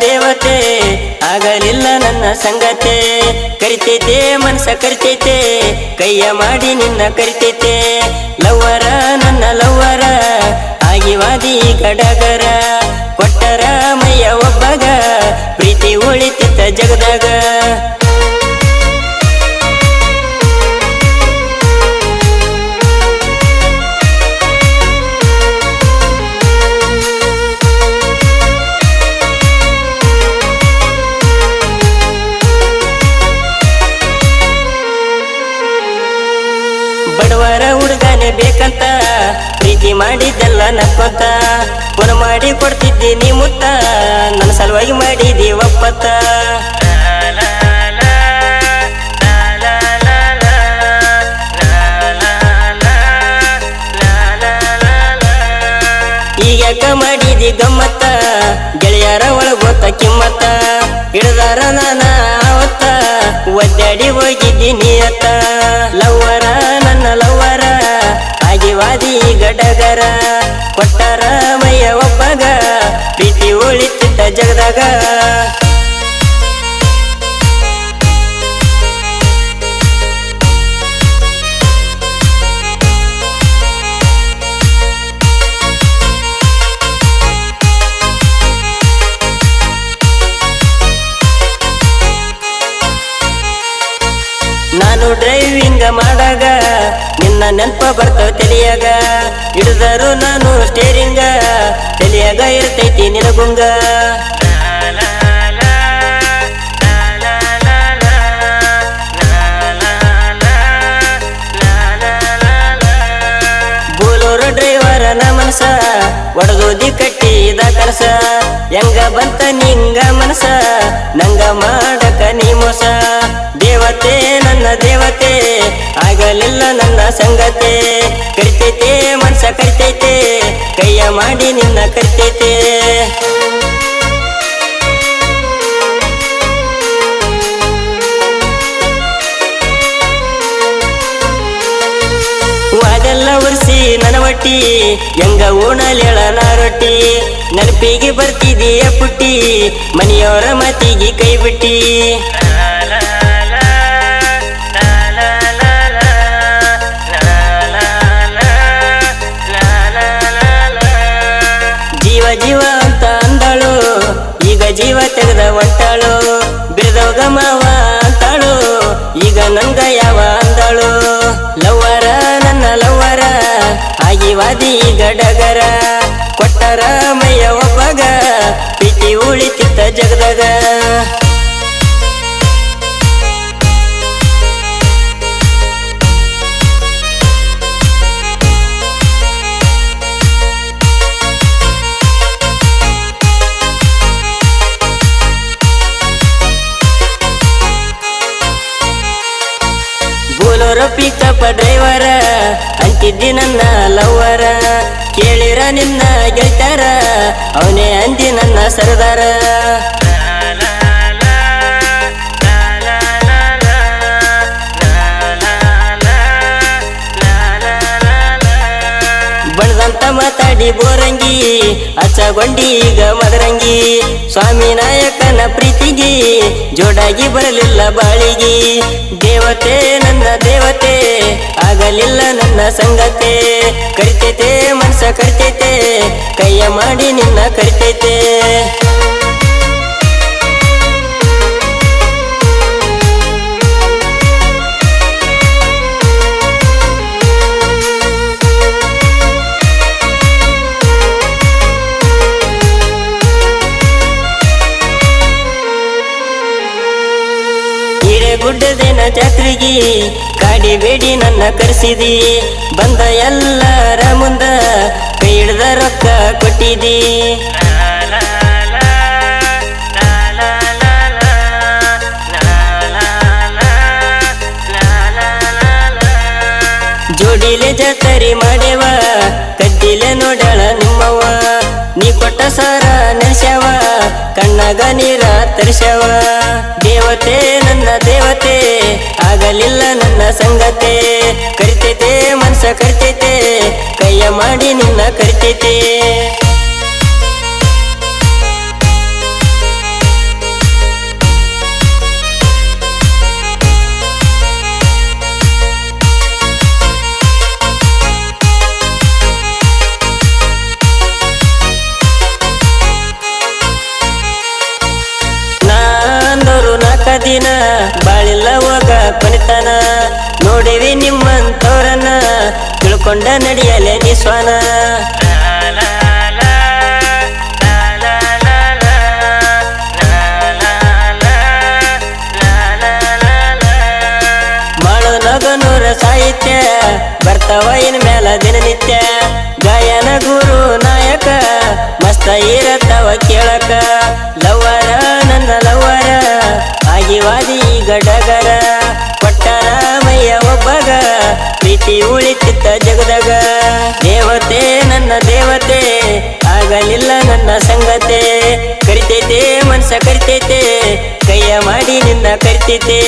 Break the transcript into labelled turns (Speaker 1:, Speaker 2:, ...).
Speaker 1: ದೇವತೆ, ಆಗಲಿಲ್ಲ ನನ್ನ ಸಂಗತೆ. ಕರಿತೈತೆ, ಮನಸ ಕರಿತೈತೆ, ಕೈಯ ಮಾಡಿ ನಿನ್ನ ಕರಿತೈತೆ. ಲವ್ವರ, ನನ್ನ ಲವ್ವರ, ಆಗಿವಾದಿ ಗಡಗರ. ಕೊಟ್ಟರ ಮೈಯ ಒಬ್ಬಗ, ಪ್ರೀತಿ ಉಳಿತಿತ್ತ ಜಗದಾಗ. ಪ್ರೀತಿ ಮಾಡಿದ್ದೆಲ್ಲ ನಕ್ಕೊತ ಪುನ ಮಾಡಿ ಕೊಡ್ತಿದ್ದೆ ನೀ ಮುತ್ತ. ನನ್ನ ಸಲುವಾಗಿ ಮಾಡಿದಿ ಒಪ್ಪತ್ತ ಈಗ ಮಾಡಿದಿ ಗಮ್ಮತ್ತ? ಗೆಳೆಯರ ಒಳಗೋತ ಕಿಮ್ಮತ್ತ. ಹಿಡ್ದಾರ ನಾನ ಅವತ್ತ. ಒದ್ದಾಡಿ ಹೋಗಿದ್ದಿ ಅತ್ತ. ಲವ್ವರ, ನನ್ನ ಲವ್ವರ. ಆಗಿವಾದಿ ಗಡಗರ ಕೊಟ್ಟಾರ ಮೈಯ ಒಬ್ಬಗ ಪ್ರೀತಿ ಉಳಿತಿದ್ದ ಜಗದಾಗ. ಡ್ರೈವಿಂಗ್ ಮಾಡಾಗ, ನಿನ್ನ ನೆನಪ ಬರ್ತಾವ ತಲಿಯಾಗ. ಹಿಡಿದರು ನಾನು ಸ್ಟೇರಿಂಗ ತಲಿಯಾಗ ಇರ್ತೈತಿ ನಿನಗುಂಗ. ಬೋಲೋರು ಡ್ರೈವರ ನ ಮನಸ ಒಡದೋದಿ ಕಟ್ಟಿದ ಕನಸ. ಹೆಂಗ ಬಂತ ನಿಂಗ ಮನಸ ನಂಗ ಮಾಡಕ ನೀ ಮೋಸ. ದೇವತೆ, ನನ್ನ ದೇವತೆ, ಆಗಲಿಲ್ಲ ನನ್ನ ಸಂಗತೆ. ಕರಿತೈತೆ ಮನಸ ಕರಿತೈತೆ, ಕೈಯ ಮಾಡಿ ನಿನ್ನ ಕರಿತೈತೆ. ಅದೆಲ್ಲ ಉರ್ಸಿ ನನವಟ್ಟಿ, ಹೆಂಗ ಓಣಲೆಳ ನಾ ರೊಟ್ಟಿ ನೆನಪಿಗೆ ಬರ್ತಿದೀಯ ಪುಟ್ಟಿ ಮನೆಯವರ ಮಾತಿಗೆ ಕೈ ಬಿಟ್ಟಿ ಈಗ ನಂಗ ಯಾವ ಅಂದಳು. ಲವ್ವರ, ನನ್ನ ಲವ್ವರ ಆಗಿವಾದಿ ಗಡಗರ. ಕೊಟ್ಟರ ಮೈಯ ಒಬ್ಬಗ, ಪ್ರೀತಿ ಉಳಿತಿತ್ತ ಜಗದಾಗ. ಅಂತಿದ್ದಿ ನನ್ನ ಲವ್ವರ. ಕೇಳಿರ ನಿನ್ನ ಗೆಳ್ತಾರ ಅವನೇ ಅಂದಿ ನನ್ನ ಸರದಾರ. ಬಳ್ದಂತ ಮಾತಾಡಿ ಬೋರಂಗಿ, ಅಚ್ಚಗೊಂಡಿ ಈಗ ಮದರಂಗಿ. ಸ್ವಾಮಿ ನಾಯಕನ ಪ್ರೀತಿಗೆ ಜೋಡಾಗಿ ಬರಲಿಲ್ಲ ಬಾಳಿಗೆ. ದೇವತೆ ನನ್ನ ದೇವತೆ ನನ್ನ ಸಂಗತೆ ಕರಿತೈತೆ ಮನಸ ಕರಿತೈತೆ ಕೈಯ ಮಾಡಿ ನಿನ್ನ ಕರಿತೈತೆ. ಹಿರೇಗುಡ್ಡದೇನ ಜಾತ್ರೆಗಿ ಕಾಡಿ ಬೇಡಿ ನನ್ನ ಕರೆಸಿದಿ. ಬಂದ ಎಲ್ಲರ ಮುಂದ ಕೈ ರೊಕ್ಕ ಕೊಟ್ಟಿದಿ. ಜೋಡಿಲೆ ಜಾತರಿ ಮಾಡೇವ ಕಟ್ಟಿಲೆ ನೋಡಳ ನಿಮ್ಮವ ನೀ ಕೊಟ್ಟ ಸಾರ ನೆನ್ಸ್ಯಾವ ಕಣ್ಣಾಗ ನೀರ ತರಿಸವ ದೇವತೆ, ನನ್ನ ದೇವತೆ, ಆಗಲಿಲ್ಲ ನನ್ನ ಸಂಗತೆ. ಕರಿತೈತೆ, ಮನ್ಸ ಕರಿತೈತೆ, ಕೈಯ ಮಾಡಿ ನಿನ್ನ ಕರಿತೈತೆ. ನೋಡಿವಿ ನಿಮ್ಮಂತವ್ರನ್ನ ತಿಳ್ಕೊಂಡ ನಡೆಯಲೆ ನಿಸ್ವಾನ. ಮಾಡು ನಗನೂರ ಸಾಹಿತ್ಯ ಬರ್ತಾವ ಇನ್ ಮೇಲ ದಿನನಿತ್ಯ. ಗಾಯನ ಗುರು ನಾಯಕ, ಮಸ್ತ ಇರತ್ತವ ಕೇಳಕ. ಲವರ ನನ್ನ ಲವರ ಆಗಿವಾದಿ ಈಗ ಪ್ರೀತಿ ಉಳಿತಿತ್ತ ಜಗದಾಗ. ದೇವತೆ ನನ್ನ ದೇವತೆ, ಆಗಲಿಲ್ಲ ನನ್ನ ಸಂಗತೆ. ಕರಿತೈತೆ ಮನ್ಸ ಕರಿತೈತೆ, ಕೈಯ ಮಾಡಿ ನಿನ್ನ ಕರಿತೈತೆ.